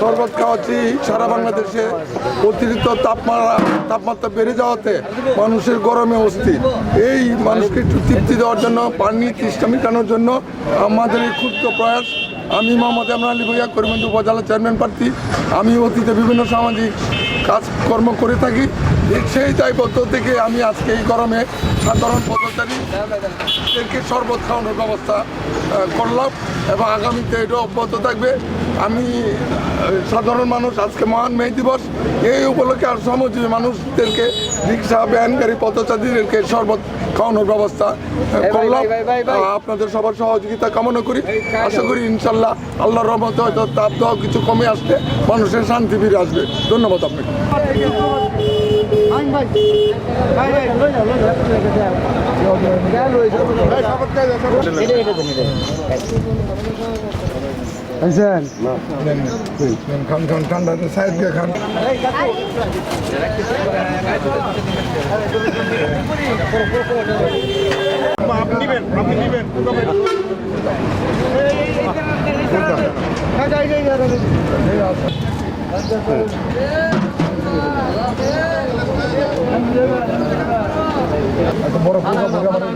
শরবত খাওয়াচ্ছি সারা বাংলাদেশে। অতিরিক্ত তাপমাত্রা তাপমাত্রা বেড়ে যাওয়াতে মানুষের গরমে অস্থির। এই মানুষকে একটু তৃপ্তি দেওয়ার জন্য, পানি তৃষ্ণা মেটানোর জন্য আমাদের এই ক্ষুদ্র প্রয়াস। আমি মোহাম্মদ ইমরান আলী ভুইয়া, করিমগঞ্জ উপজেলা চেয়ারম্যান প্রার্থী। আমি অতীতে বিভিন্ন সামাজিক কাজকর্ম করে থাকি। সেই দায়বদ্ধ থেকে আমি আজকে এই গরমে সাধারণ পথচারীদেরকে শরবত খাওয়ানোর ব্যবস্থা করলাম এবং আগামীতে এটা অব্যাহত থাকবে। আমি সাধারণ মানুষ আজকে মহান মে দিবস এই উপলক্ষে আর শ্রমজীবী মানুষদেরকে রিক্সা ভ্যানগাড়ি পথচারীদেরকে শরবত খাওয়ানোর ব্যবস্থা করলাম আপনাদের সবার সহযোগিতা কামনা করি আশা করি ইনশাল্লাহ আল্লাহর রহমতে হয়তো তাপ দেওয়া কিছু কমে আসবে মানুষের শান্তি ফিরে আসবে ধন্যবাদ আপনাকে খান খান ঠান্ডা সাইড দিয়ে খান এত বড় পূজা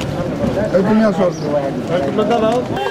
মানে যাওয়া দাও, দাও।